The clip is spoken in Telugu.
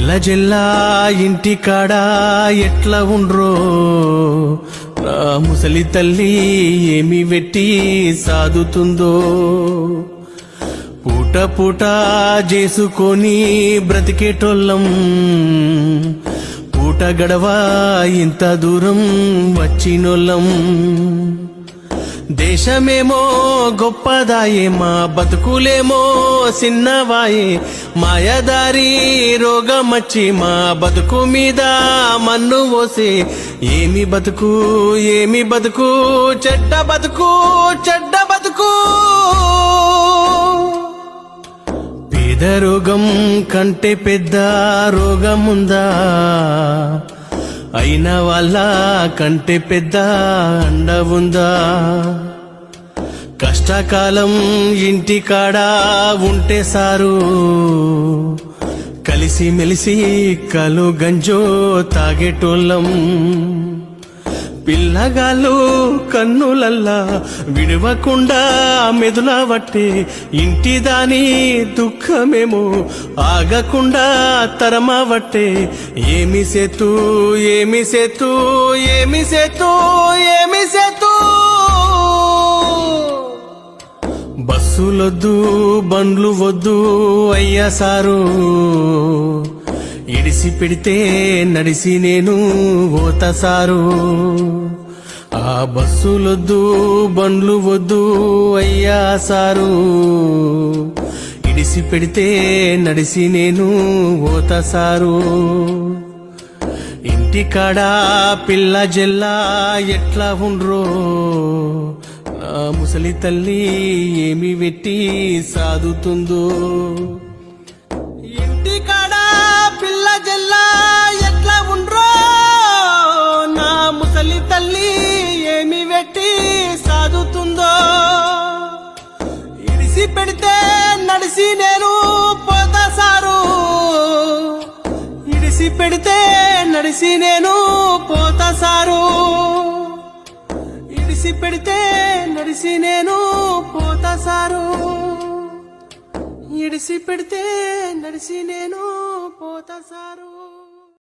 పిల్ల జిల్లా ఇంటి కాడ ఎట్లా ఉండ్రో? నా ముసలి తల్లి ఏమి వెట్టి సాదుతుందో? పూట పూట చేసుకొని బ్రతికేటోళ్ళం. పూట గడవ ఇంత దూరం వచ్చినోళ్ళం. దేశమేమో గొప్పదాయే మా బతుకులేమో చిన్నవాయే మాయదారి రోగమచ్చి మా బతుకు మీద మన్ను ఓసే ఏమి బతుకు ఏమి బతుకు చెడ్డ బతుకు చెడ్డ బతుకు. పేద రోగం కంటే పెద్ద రోగముందా? అయిన వాళ్ళ కంటే పెద్ద అండ ఉందా? కష్టకాలం ఇంటికాడా ఉంటే సారు. కలిసి మెలిసి కలు గంజో తాగేటోళ్ళం. పిల్లగాళ్ళు కన్నులల్లా విడవకుండా మెదుల వట్టే ఇంటి దాని దుఃఖమేమో ఆగకుండా తరమవట్టే ఏమి సేతు ఏమి సేతు ఏమి సేతు ఏమి సేతు? బస్సులొద్దు బండ్లు వద్దు అయ్యా సారు. ఇడిసి పెడితే నడిసి నేను ఓతసారు ఆ బస్సులొద్దు బండ్లు వద్దు అయ్యా సారు. ఇడిసి పెడితే నడిసి నేను ఓతసారు ఇంటికాడ పిల్ల జెల్లా ఎట్లా ఉండ్రో. నా ముసలి తల్లి ఏమి వెట్టి సాదుతుందో. నడిసి నేను పోతా సారు ఇడిసి పెడితే నడిసి నేను పోతా సారు ఇడిసి పెడితే నడిసి నేను పోతా సారు ఇడిసి పెడితే నడిసి నేను పోతా సారు